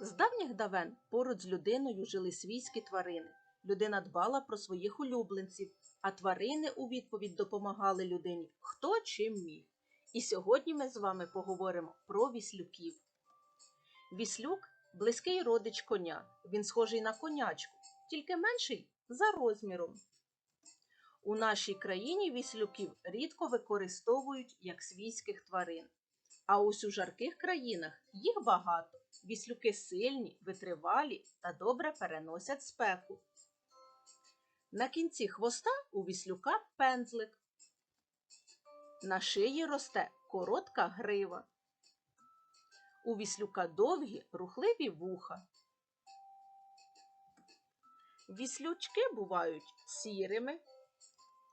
З давніх давен поруч з людиною жили свійські тварини. Людина дбала про своїх улюбленців, а тварини у відповідь допомагали людині хто чим міг. І сьогодні ми з вами поговоримо про віслюків. Віслюк близький родич коня. Він схожий на конячку, тільки менший за розміром. У нашій країні віслюків рідко використовують як свійських тварин. А ось у жарких країнах їх багато. Віслюки сильні, витривалі та добре переносять спеку. На кінці хвоста у віслюка пензлик. На шиї росте коротка грива. У віслюка довгі рухливі вуха. Віслючки бувають сірими,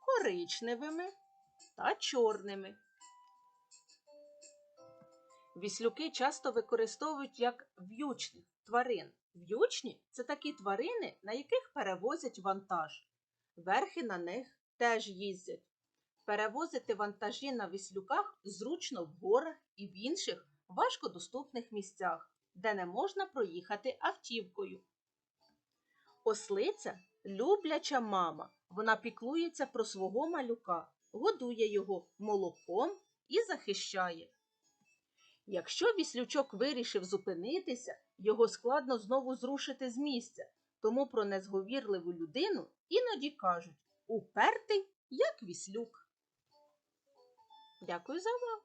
коричневими та чорними. Віслюки часто використовують як в'ючних тварин. В'ючні це такі тварини, на яких перевозять вантаж. Верхи на них теж їздять. Перевозити вантажі на віслюках зручно в горах і в інших важкодоступних місцях, де не можна проїхати автівкою. Ослиця любляча мама. Вона піклується про свого малюка, годує його молоком і захищає. Якщо віслючок вирішив зупинитися, його складно знову зрушити з місця, тому про незговірливу людину іноді кажуть упертий, як віслюк. Дякую за увагу!